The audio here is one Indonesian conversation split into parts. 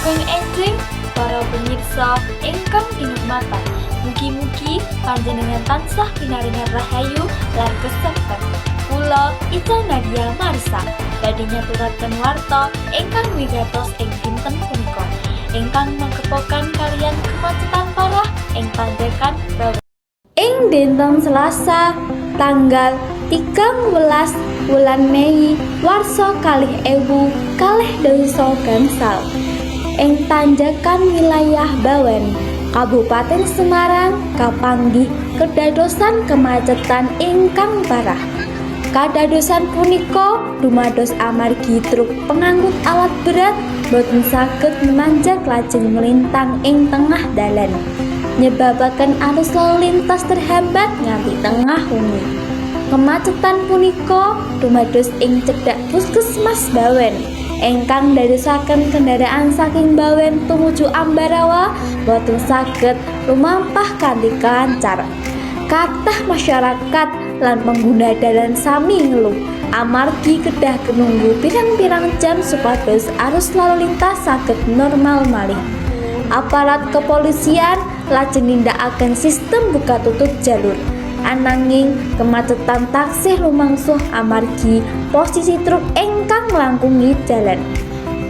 Sugeng Enjing para penyiksa ingkang dinurmatan. Mugi-mugi panjenengan tansah pinaringan rahayu lan kesempat. Kula Ica Nadia Marsa, badinya turatkan warta ingkang wigatos ing dinten punika. Ingkang mengkepokan kalian kemacetan parah ing pandekan Eng dinten Selasa, tanggal 13 bulan Mei warsa kalih Ebu kalih dasa gansal ing tanjakan wilayah Bawen Kabupaten Semarang kapanggih kedadosan kemacetan ingkang parah Kadadosan punika dumados amargi truk pengangkut alat berat boten saged memanjat lajeng melintang ing tengah dalan nyebabaken arus lalu lintas terhambat nganti tengah wengi. Kemacetan punika dumados ing cedhak Puskesmas Bawen ingkang dadosaken kendaraan saking Bawen tumuju Ambarawa boten saged lumampah kanthi lancar. Kathah masyarakat lan pengguna dalan sami ngeluh amargi kedah kenunggu pirang-pirang jam supados arus lalu lintas saged normal malih. Aparat kepolisian lajeng nindakaken sistem buka tutup jalur. Ananging kemacetan taksih lumangsuh amargi posisi truk engkang melangkungi jalan.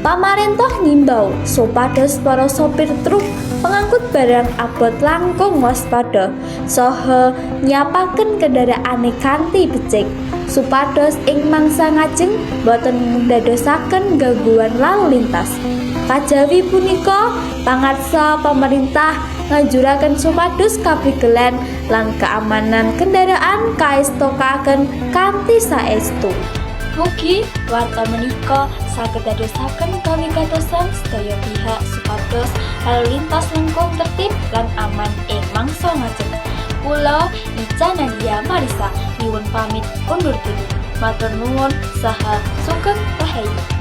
Pamarentah ngimbau supados para sopir truk pengangkut barang abot langkung waspada saha nyapaken kendaraane kanthi becik supados ing mangsa ngajeng boten ndadosaken gangguan lalu lintas. Kajawi punika pangarsa pemerintah ngajuraken supados kaprigelan lan keamanan kendaraan kaestokaken kanthi saestu. Mugi warta menika saged dadosaken kawigatosan sedaya pihak supados lalu lintas langkung tertib lan aman ing mangsa ngajeng. Kula Ica Nadia Marisa nyuwun pamit undur diri. Matur nuwun saha sugeng rahayu.